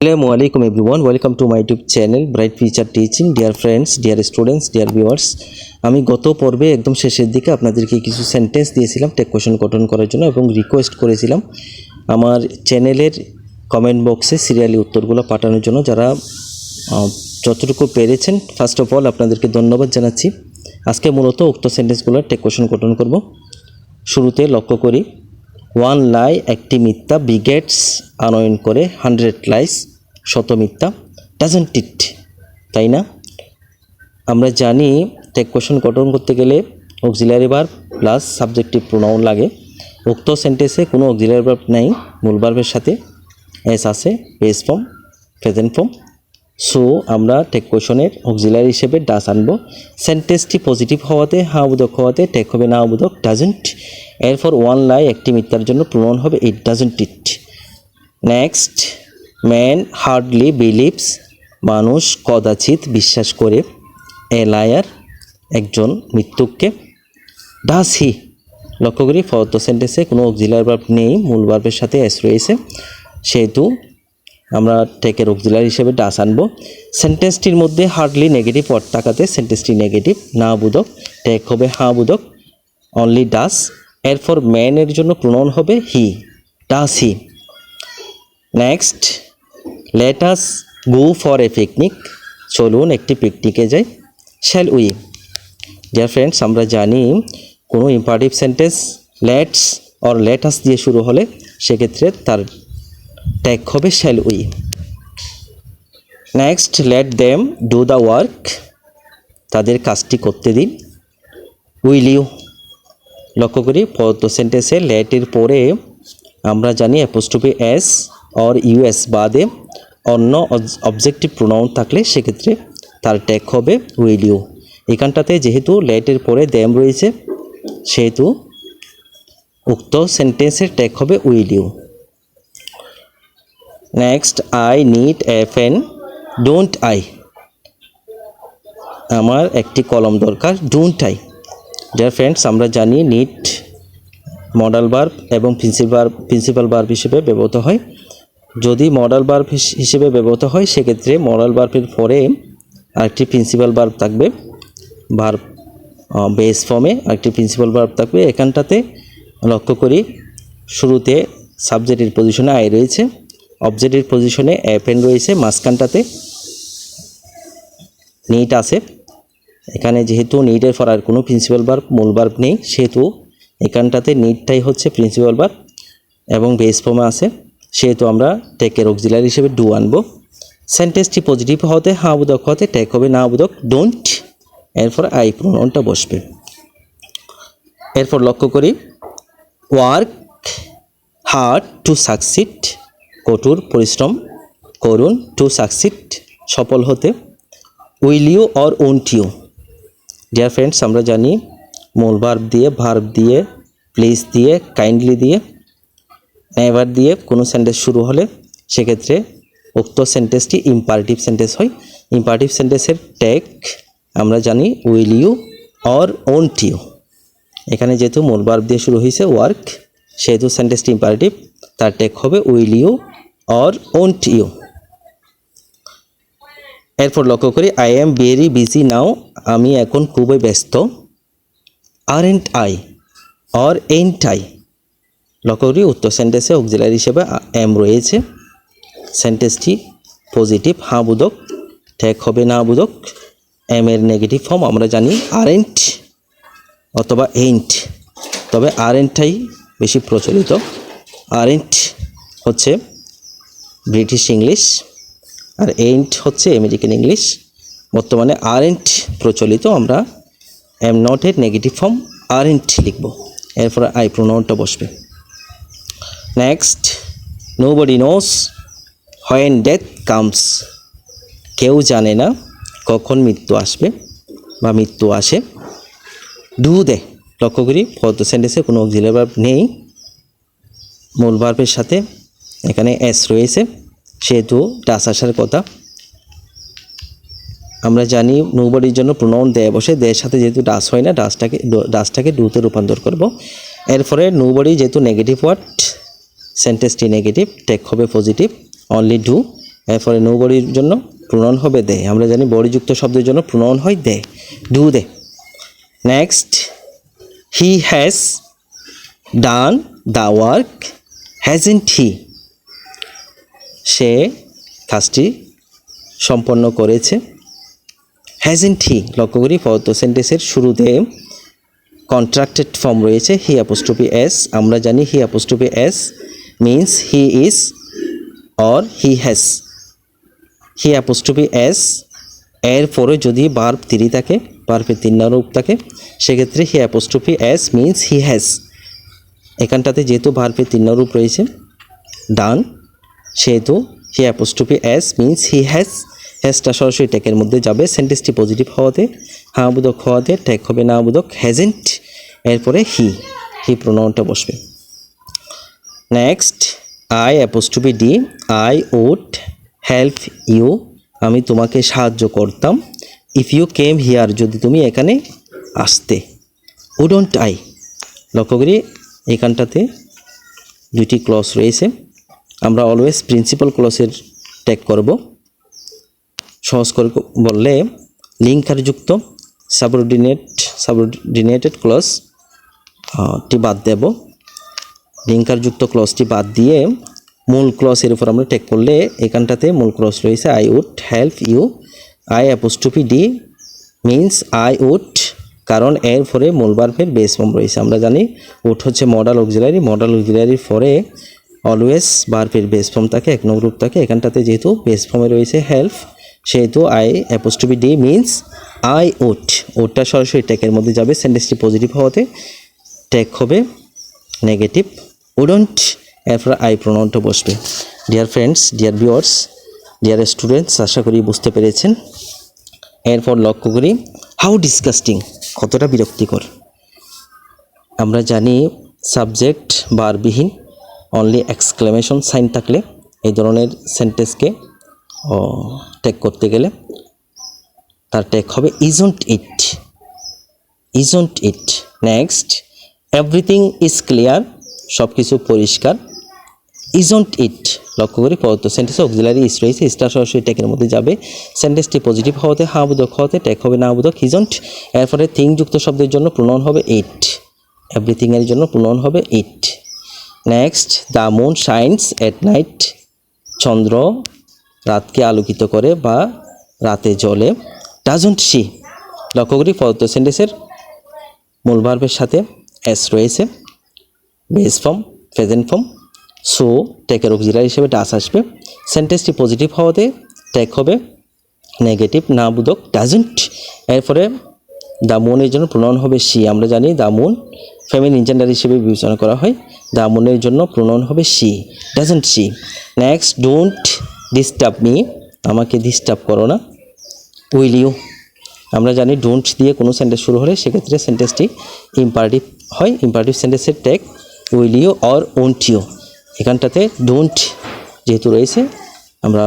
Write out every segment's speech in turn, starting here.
Assalamu alaikum, everyone. Welcome to my YouTube channel, Bright Future Teaching. Dear friends, dear students, dear viewers, আমি গত পর্বে একদম শেষের দিকে আপনাদেরকে কিছু সেন্টেন্স দিয়েছিলাম টেক কোয়েশন গঠন করার জন্য এবং রিকোয়েস্ট করেছিলাম আমার চ্যানেলের কমেন্ট বক্সে সিরিয়ালি উত্তরগুলো পাঠানোর জন্য। যারা যতটুকু পেরেছেন ফার্স্ট অফ অল আপনাদেরকে ধন্যবাদ জানাচ্ছি। আজকে মূলত উক্ত সেন্টেন্সগুলো টেক কোয়েশন গঠন করব। শুরুতে লক্ষ্য করি। ওয়ান লাই একটি মিথ্যা বিগেটস আনয়ন করে হান্ড্রেড লাইস শত মিথ্যা ডাজেন্ট ইট তাই না? আমরা জানি টেক কোয়েশন গঠন করতে গেলে auxiliary verb plus subjective pronoun লাগে। উক্ত সেন্টেন্সে কোনো অক্সিলারি ভার্ব নেই, মূল ভার্বের সাথে। এস আছে base form present form so আমরা টেক কোয়েশনের অক্সিলারি হিসেবে ডাস আনব। সেন্টেন্সটি পজিটিভ হওয়াতে হা উবোধক হওয়াতে টেক হবে না উবোধক ডাজেন্ট এরপর ওয়ান লাই একটি মিথ্যার জন্য প্রমাণ হবে it doesn't it next man hardly believes মানুষ কদাচিৎ বিশ্বাস করে এ লায়ার একজন মৃত্যুককে। ডাস হি লক্ষ্য করি ফর্দ সেন্টেন্সে কোনো অক্সিলার ভার্ব নেই, মূল ভার্বের সাথে এস রয়েছে। সেহেতু আমরা টেকের অক্সিলার হিসেবে ডাস আনব। সেন্টেন্সটির মধ্যে হার্ডলি নেগেটিভ ওয়ার্ড টাকাতে সেন্টেন্সটি নেগেটিভ না বুধক। টেক হবে হা বুধক। অনলি ডাস এরপর ম্যানের জন্য প্রোনাউন হবে he does he next, let us go for a picnic. চলুন একটি পিকনিকে যাই, শ্যাল উই। ডিয়ার ফ্রেন্ডস, আমরা জানি কোনো imperative sentence let's or let us দিয়ে শুরু হলে সেক্ষেত্রে তার ট্যাগ হবে shall we. Next, let them do the work, তাদের কাজটি করতে দিন। উইল ইউ লক্ষ্য করি পদ্ম সেন্টেন্সে লেটের পরে আমরা জানি অ্যাপোস্টপি এস অর ইউএস বাদে অন্য অবজেক্টিভ প্রোনাউন থাকলে সেক্ষেত্রে তার ট্যাগ হবে উইল ইউ এখানটাতে যেহেতু লেটের পরে দ্যাম রয়েছে, সেহেতু উক্ত সেন্টেন্সের ট্যাগ হবে will you next I need a pen don't I আমার একটি কলম দরকার ডোন্ট আই ডিয়ার ফ্রেন্ডস আমরা জানি নিট মডাল বার্ব এবং প্রিন্সিপাল প্রিন্সিপাল বার্ব হিসেবে ব্যবহৃত হয়। যদি মডাল বার্ব হিসেবে ব্যবহৃত হয়, সেক্ষেত্রে মডাল বার্বের পরে আরেকটি প্রিন্সিপাল বার্ব থাকবে। বার্ব বেস ফর্মে আরেকটি প্রিন্সিপাল বার্ব থাকবে। এখানটাতে লক্ষ্য করি, শুরুতে সাবজেক্টের পজিশনে আই রয়েছে। অবজেক্টের পজিশনে অ্যাপেন রয়েছে। মাঝখানটাতে নিট আছে। এখানে যেহেতু নিটের পর আর কোনো প্রিন্সিপাল বার্ব মূল বার্ব নেই, সেহেতু এখানটাতে নিটটাই হচ্ছে প্রিন্সিপাল বার্ব এবং বেস ফর্মে আছে। সেহেতু আমরা টেকের অক্সিলারি হিসেবে ডু আনব। সেন্টেন্সটি পজিটিভ হতে হা বুদক হতে টেক হবে, না বুদক ডোন্ট এরপর আই প্রোনাউনটা বসবে। এরপর লক্ষ্য করি ওয়ার্ক হার্ড টু সাকসিড কঠোর পরিশ্রম করুন টু সাকসিড সফল হতে। Will you or won't you dear friends আমরা জানি মূল ভার্ব দিয়ে ভার্ব দিয়ে প্লিজ দিয়ে কাইন্ডলি দিয়ে নেভার দিয়ে কোনো সেন্টেন্স শুরু হলে সেক্ষেত্রে উক্ত সেন্টেন্সটি ইম্পারেটিভ সেন্টেন্স হয়। ইম্পারেটিভ সেন্টেন্সের ট্যাগ আমরা জানি will you or won't you এখানে যেহেতু মূল ভার্ব দিয়ে শুরু হয়েছে ওয়ার্ক সেহেতু সেন্টেন্সটি ইম্পারেটিভ তার ট্যাগ হবে will you or won't you এরপর লক্ষ্য করি I am very busy now আমি এখন খুবই ব্যস্ত। Aren't I or ain't I লক্ষ্য করি, উত্তর সেন্টেন্সে অক্সিলারি হিসেবে এম রয়েছে। সেন্টেন্সটি পজিটিভ হাঁ বুদক ঠেক হবে না বুদক এম এর নেগেটিভ ফর্ম আমরা জানি আর এন্ট অথবা এইন্ট তবে আর এন্টটাই বেশি প্রচলিত। আর এন্ট হচ্ছে ব্রিটিশ ইংলিশ আর এইন্ট হচ্ছে আমেরিকান ইংলিশ বর্তমানে আরেন্ট প্রচলিত, আমরা এম নট এর নেগেটিভ ফর্ম আরেন্ট লিখব। এরপরে আই প্রোনাউনটা বসবে। Next nobody knows when death comes কেউ জানে না কখন মৃত্যু আসবে বা মৃত্যু আসে। ডু দে লক্ষ্য করি ফর্দ সেন্টেন্সে কোনো অক্সিলারি ভার্ব নেই। মূল ভার্বের সাথে এখানে এস রয়েছে। সেহেতু ডাস আসার কথা। আমরা জানি নৌবডির জন্য প্রোনাউন দেয় বসে। দেয়ের সাথে যেহেতু ডাস হয় না, ডাসটাকে ডাসটাকে ডুতে রূপান্তর করব। এরপরে নৌবডি যেহেতু নেগেটিভ ওয়ার্ড সেন্টেন্সটি নেগেটিভ টেক হবে পজিটিভ অনলি ডু এরপরে নো বডির জন্য প্রণয়ন হবে দে আমরা জানি বডিযুক্ত শব্দের জন্য প্রণয়ন হয় they do they. Next he has done the work has hasn't he সে কাজটি সম্পন্ন করেছে। হ্যাজেন্ট হি লক্ষ্য করি, পদার্থ সেন্টেন্সের শুরুতে কন্ট্রাক্টেড ফর্ম রয়েছে। হি অ্যাপোস্ট্রফি এস আমরা জানি he apostrophe S means he is or he has he apostrophe S এর পরে যদি বার্ব তিরি থাকে বার্বের তিন রূপ থাকে, সেক্ষেত্রে he apostrophe S means he has এখানটাতে যেহেতু ভার্বের তিন রূপ রয়েছে ডান সেহেতু he apostrophe S means he has হ্যাজটা সরাসরি ট্যাকের মধ্যে যাবে সেন্টেন্সটি পজিটিভ হওয়াতে বোধক হওয়াতে ট্যাক হবে না বোধক হ্যাজেন্ট এরপরে হি হি প্রোনাউনটা বসবে। Next I apostrophe D I would help you আমি তোমাকে সাহায্য করতাম ইফ ইউ কেম হিয়ার যদি তুমি এখানে আসতে। উডন্ট আই লক্ষ্য করি, এখানটাতে দুটি ক্লস রয়েছে। আমরা অলওয়েজ প্রিন্সিপাল ক্লসের ট্যাগ করব। সহজ করে বললে লিঙ্কারযুক্ত সাবঅর্ডিনেট সাবঅর্ডিনেটেড ক্লস টি বাদ দেব। লিঙ্কারযুক্ত ক্লসটি বাদ দিয়ে মূল ক্লসের উপর আমরা টেক করলে এখানটাতে মূল ক্লস রয়েছে I would help you I apostrophe D means I would কারণ এর পরে মূল বার্ফের বেস ফর্ম রয়েছে। আমরা জানি উড হচ্ছে মডাল অক্সিলারি মডাল অক্সিলারির পরে অলওয়েজ বার্ফের বেস ফর্ম থাকে, এক নম্বর রূপ থাকে। এখানটাতে যেহেতু বেস ফর্মে রয়েছে হেল্প সেহেতু I apostrophe D means I would উডটা সরাসরি ট্যাকের মধ্যে যাবে সেন্টেন্সটি পজিটিভ হওয়াতে ট্যাক হবে নেগেটিভ উডন্ট এরপর আই প্রোনাউনটা বসবে। Dear friends dear viewers dear students আশা করি বুঝতে পেরেছেন। এরপর লক্ষ্য করি হাউ ডিসকাস্টিং কতটা বিরক্তিকর। আমরা জানি সাবজেক্ট বারবিহীন অনলি এক্সক্লেমেশন সাইন থাকলে এই ধরনের সেন্টেন্সকে টেক করতে গেলে তার টেক হবে isn't it isn't it next everything is clear সব কিছু পরিষ্কার ইজন্ট ইট লক্ষ্য করি পদার্থ সেন্টেন্সে অক্সিলারি ইস রয়েছে স্টার সরাসরি টেকের মধ্যে যাবে সেন্টেন্সটি পজিটিভ হওয়াতে হা বোধক হওয়াতে টেক হবে, না বোধক ইজন্ট এরপরে থিং যুক্ত শব্দের জন্য প্রণয়ন হবে ইট এভরিথিংয়ের জন্য প্রণয়ন হবে it next the moon shines at night চন্দ্র রাতকে আলোকিত করে বা রাতে জ্বলে। ডাজন্ট সি লক্ষ্য করি পদার্থ সেন্টেন্সের মূল ভার্বের সাথে এস রয়েছে। Base form present form so টেকের auxiliary হিসেবে ডাস আসবে। সেন্টেন্সটি পজিটিভ হওয়াতে টেক হবে। নেগেটিভ না বোধক ডাজেন্ট এরপরে দ্য মুনের জন্য প্রণয়ন হবে সি আমরা জানি দ্য মুন ফ্যামিলি জেন্ডার হিসেবে বিবেচনা করা হয়। দ্য মনের জন্য প্রণয়ন হবে she. Doesn't she next don't disturb me আমাকে ডিস্টার্ব করো না। উইল ইউ আমরা জানি ডোন্ট দিয়ে কোনো সেন্টেন্স শুরু হলে সেক্ষেত্রে সেন্টেন্সটি ইম্পারেটিভ হয়। ইম্পারেটিভ সেন্টেন্সের tag will you or won't you এখানটাতে ডোন্ট যেহেতু রয়েছে, আমরা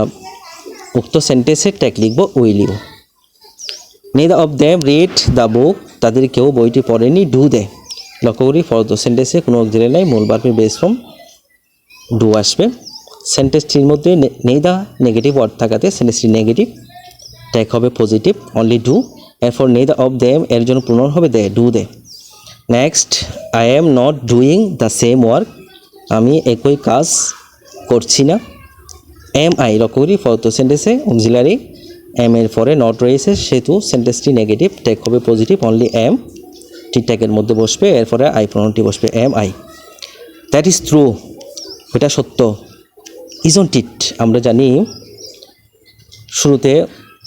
উক্ত সেন্টেন্সের ট্যাগ লিখব will you neither of them read the book তাদের কেউ বইটি পড়েনি ডু দে লক্ষ্য করি ফরদ সেন্টেন্সে কোনো অক্সিলারি নাই, মূল বার্বের বেস ফর্ম ডু আসবে। সেন্টেন্সটির মধ্যে নেই দা নেগেটিভ ওয়ার্ড থাকাতে সেন্টেন্সটি নেগেটিভ ট্যাগ হবে পজিটিভ অনলি ডু এরপর নেই দ্য অফ দেম এর জন্য প্রণয়ন হবে they do they next I am not doing the same work আমি একই কাজ করছি না। এম আই লক্ষ্য করি ফরত সেন্টেন্সে অক্সিলারি এম এর পরে নট রয়েছে, সেহেতু সেন্টেন্সটি নেগেটিভ ট্যাগ হবে পজিটিভ অনলি এম ট্যাগের মধ্যে বসবে, এরপরে আই প্রণয়নটি বসবে am I that is true এটা সত্য। ইজন্ট ইট আমরা জানি শুরুতে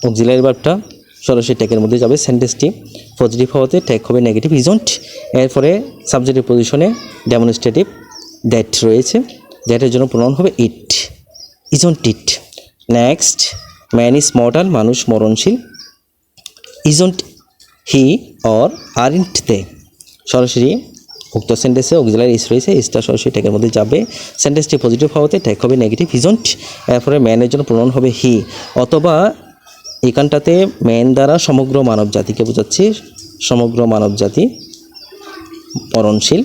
অক্সিলারি ভার্বটা সরাসরি ট্যাগের মধ্যে যাবে সেন্টেন্সটি পজিটিভ হওয়াতে ট্যাগ হবে নেগেটিভ ইজন্ট এরপরে সাবজেক্টের পজিশনে ডেমনস্ট্রেটিভ দ্যাট রয়েছে দ্যাটের জন্য প্রণয়ন হবে it isn't it next man is mortal মানুষ মরণশীল। Isn't he or aren't they. সরাসরি উক্ত সেন্টেন্সে অক্সিলারি ইস রয়েছে ইসটা সরাসরি ট্যাগের মধ্যে যাবে। সেন্টেন্সটি পজিটিভ হওয়াতে ট্যাগ হবে নেগেটিভ ইজন্ট এরপরে ম্যানের জন্য প্রণয়ন হবে হি অথবা এখানটাতে ম্যান দ্বারা সমগ্র মানব জাতিকে বোঝাচ্ছি, সমগ্র মানব জাতি মরণশীল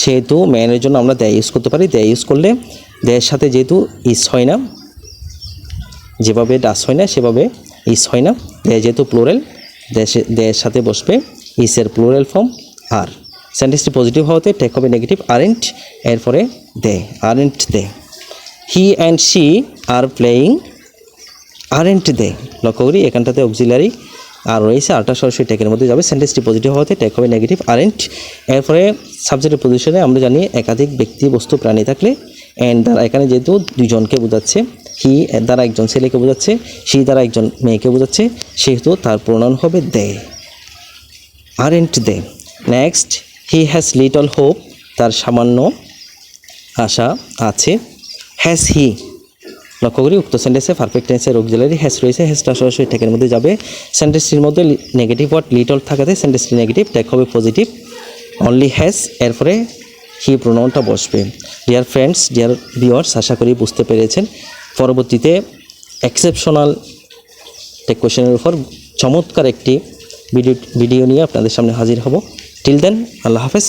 সেহেতু ম্যানের জন্য আমরা দেয় ইউজ করতে পারি দেয় ইউজ করলে দেয়ের সাথে যেহেতু ইস হয় না, যেভাবে ডাস হয় না, সেভাবে ইস হয় না। দেয় যেহেতু প্লোরাল দেশে দেয়ের সাথে বসবে। ইসের প্লোরাল ফর্ম আর সেন্টেন্সটি পজিটিভ হওয়াতে টেক হবে নেগেটিভ আরেন্ট এরপরে they aren't they. He and she are playing aren't they. লক্ষ্য করি, এখানটাতে অক্সিলারি আর রয়েছে, আরটা সরাসরি টেকের মধ্যে যাবে। সেন্টেন্সটি পজিটিভ হওয়াতে টেক হবে নেগেটিভ আরেন্ট এরপরে সাবজেক্টের পজিশনে আমরা জানি একাধিক ব্যক্তি, বস্তু, প্রাণী থাকলে অ্যান্ড দ্বারা এখানে যেহেতু দুজনকে বোঝাচ্ছে হি দ্বারা একজন ছেলেকে বোঝাচ্ছে, সি দ্বারা একজন মেয়েকে বোঝাচ্ছে, সেহেতু তার প্রণয়ন হবে they. Are aren't they next he has little hope তার সামান্য আশা আছে। হ্যাজ হি লক্ষ্য করি, উক্ত সেন্টেন্সে পারফেক্ট টেন্সের অক্সিলারি হ্যাজ রয়েছে হ্যাজটা সরাসরি ট্যাকের মধ্যে যাবে। সেন্টেন্সটির মধ্যে নেগেটিভ ওয়ার্ড লিটল থাকাতে সেন্টেন্সটি নেগেটিভ ট্যাক হবে পজিটিভ অনলি হ্যাজ এরপরে হি প্রোনাউনটা বসবে। ডিয়ার ফ্রেন্ডস ডিয়ার ভিওয়ার্স আশা করি বুঝতে পেরেছেন। পরবর্তীতে এক্সেপশনাল টেক কোয়েশনের উপর চমৎকার একটি ভিডিও ভিডিও নিয়ে আপনাদের সামনে হাজির হব। টিল দেন আল্লাহ হাফেজ।